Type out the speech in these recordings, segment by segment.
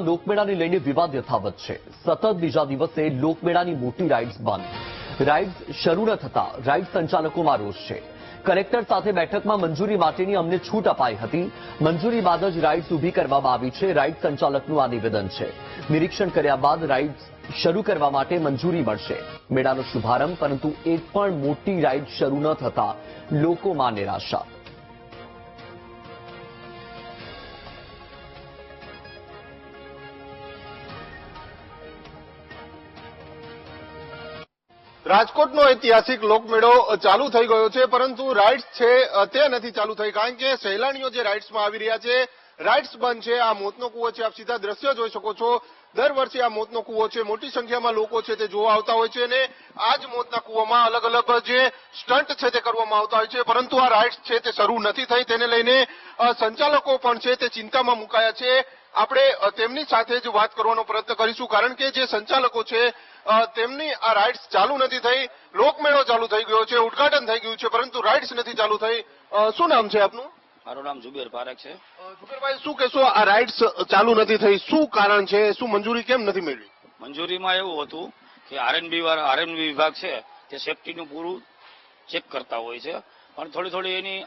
લોકમેળાને લઈને વિવાદ યથાવત છે. સતત બીજા દિવસે લોકમેળાની મોટી રાઇડ્સ બંધ. રાઇડ્સ શરૂ ન થતા રાઇડ સંચાલકોમાં રોષ છે. કલેક્ટર સાથે બેઠકમાં મંજૂરી માટેની અમને છૂટ અપાઈ હતી. મંજૂરી બાદ જ રાઇડ્સ ઊભી કરવામાં આવી છે. રાઇડ સંચાલકનું આ નિવેદન છે. નિરીક્ષણ કર્યા બાદ રાઇડ્સ શરૂ કરવા માટે મંજૂરી મળશે. મેળાનો શુભારંભ, પરંતુ એક પણ મોટી રાઇડ શરૂ ન થતા લોકોમાં નિરાશા. રાજકોટનો ઐતિહાસિક લોકમેળો ચાલુ થઈ ગયો છે, પરંતુ રાઇડ્સ છે તે નથી ચાલુ થઈ, કારણ કે સહેલાણીઓ જે રાઇડ્સમાં આવી રહ્યા છે રાઇડ્સ બંધ છે, આ મોતનો કૂવો છે, આપ સીધા દ્રશ્ય જોઈ શકો છો. દર વર્ષે આ મોતનો કૂવો છે, મોટી સંખ્યામાં લોકો છે તે જોવા આવતા હોય છે અને આ જ મોતના કૂવામાં અલગ અલગ જે સ્ટન્ટ છે તે કરવામાં આવતા હોય છે, પરંતુ આ રાઇડ્સ છે તે શરૂ નથી થઈ, તેને લઈને સંચાલકો પણ છે તે ચિંતામાં મુકાયા છે. આપણે તેમની સાથે જ વાત કરવાનો પ્રયત્ન કરીશું કારણ કે જે સંચાલકો છે તેમની આ રાઇડ્સ ચાલુ નથી થઈ લોકમેળો ચાલુ થઈ ગયો છે ઉદઘાટન થઈ ગયું છે પરંતુ રાઇડ્સ નથી ચાલુ થઈ. શું નામ છે આપનું? મારું નામ જુબેર પારેખ છે. જુબેરભાઈ શું કહેશો આ રાઇડ્સ ચાલુ નથી થઈ શું કારણ છે શું મંજૂરી કેમ નથી મેળવી? મંજૂરીમાં એવું હતું કે આરએનબી આરએનબી વિભાગ છે તે સેફટીનું પૂરું ચેક કરતા હોય છે પણ થોડી થોડી એની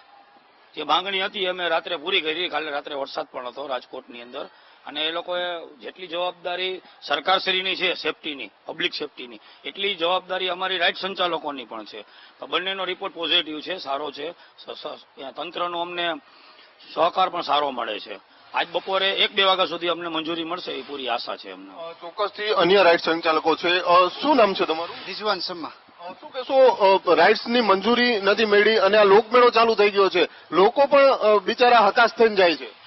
જે માંગણી હતી અમે રાત્રે પૂરી કરી. કાલે રાત્રે વરસાદ પણ હતો રાજકોટની અંદર. અને એ લોકોએ જેટલી જવાબદારી સરકારશ્રીની છે સેફટીની પબ્લિક સેફટીની એટલી જવાબદારી અમારી રાઇટ સંચાલકોની પણ છે. તો બંનેનો રિપોર્ટ પોઝિટિવ છે સારો છે. તંત્રનો અમને સહકાર પણ સારો મળે છે. આજ બપોરે એક બે વાગ્યા સુધી અમને મંજૂરી મળશે એ પૂરી આશા છે અમને. ચોક્કસથી અન્ય રાઇડ સંચાલકો છે. શું નામ છે તમારું? રિઝવાન શર્મા. શું કહેશો રાઇડ્સની મંજૂરી નથી મેળવી અને આ લોકમેળો ચાલુ થઈ ગયો છે. લોકો પણ બિચારા હતાશ થઈને જાય છે.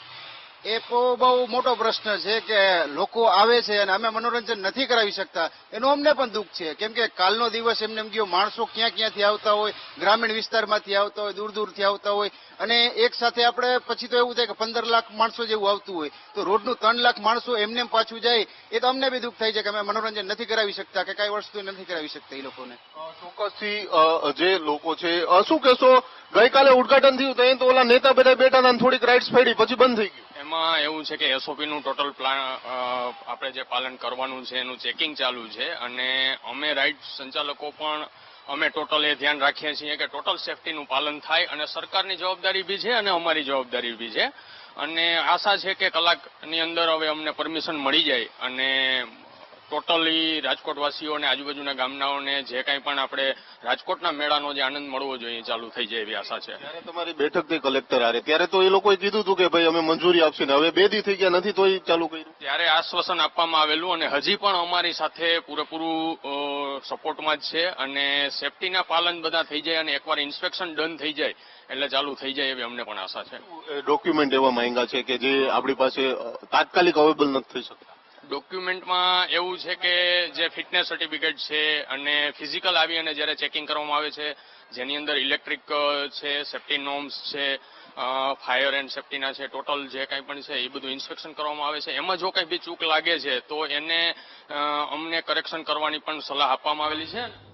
એ બહુ મોટો પ્રશ્ન છે કે લોકો આવે છે અને અમે મનોરંજન નથી કરાવી શકતા. એનું અમને પણ દુઃખ છે. કેમ કે કાલનો દિવસ એમને એમ ગયો, માણસો ક્યાં ક્યાંથી આવતા હોય, ગ્રામીણ વિસ્તારમાંથી આવતા હોય, દૂર દૂરથી આવતા હોય. અને એક સાથે આપણે પછી તો એવું થાય કે પંદર લાખ માણસો જેવું આવતું હોય. તો રોડનું ત્રણ લાખ માણસો એમને પાછું જાય, એ તો અમને બી દુઃખ થાય છે કે અમે મનોરંજન નથી કરાવી શકતા કે કઈ વસ્તુ નથી કરાવી શકતા એ લોકોને. ચોક્કસથી જે લોકો છે શું કહેશો? ગઈકાલે ઉદઘાટન થયું તો ઓલા નેતા બધા બેઠા હતા થોડીક રાઇડ્સ ફેડી પછી બંધ થઈ ગયું. એમાં એવું છે કે એસઓપી નું ટોટલ પ્લાન આપણે જે પાલન કરવાનું છે, એનું ચેકિંગ ચાલુ છે અને અમે રાઇડ સંચાલકો પણ અમે ટોટલ એ ધ્યાન રાખીએ છીએ કે ટોટલ સેફટીનું પાલન થાય અને સરકારની જવાબદારી બી છે અને અમારી જવાબદારી બી છે. અને આશા છે કે કલાકની અંદર હવે અમને પરમિશન મળી જાય અને ટોટલી રાજકોટવાસીઓને આજુબાજુના ગામનાઓને જે કાંઈ પણ આપણે રાજકોટના મેળાનો જે આનંદ મળવો જોઈએ ચાલુ થઈ જાય એવી આશા છે. તમારી બેઠક થઈ કલેક્ટર હારે ત્યારે તો એ લોકોએ કીધું હતું કે ભાઈ અમે મંજૂરી આપશે ને હવે બે દી થઈ ગયા નથી તો એ ચાલુ કર્યું. ત્યારે આશ્વાસન આપવામાં આવેલું અને હજી પણ અમારી સાથે પૂરેપૂરું સપોર્ટમાં જ છે અને સેફટીના પાલન બધા થઈ જાય અને એકવાર ઇન્સ્પેક્શન ડન થઈ જાય એટલે ચાલુ થઈ જાય એવી અમને પણ આશા છે. ડોક્યુમેન્ટ એવા માંગ્યા છે કે જે આપણી પાસે તાત્કાલિક અવેલેબલ નથી થઈ શકતા. ડોક્યુમેન્ટમાં એવું છે કે જે ફિટનેસ સર્ટિફિકેટ છે અને ફિઝિકલ આવી અને જ્યારે ચેકિંગ કરવામાં આવે છે, જેની અંદર ઇલેક્ટ્રિક છે, સેફ્ટી નોર્મ્સ છે ફાયર એન્ડ સેફટીના છે, ટોટલ જે કાંઈ પણ છે, એ બધું ઇન્સ્પેક્શન કરવામાં આવે છે. એમાં જો કંઈ બી ચૂક લાગે છે, તો એને અમને કરેક્શન કરવાની પણ સલાહ આપવામાં આવેલી છે.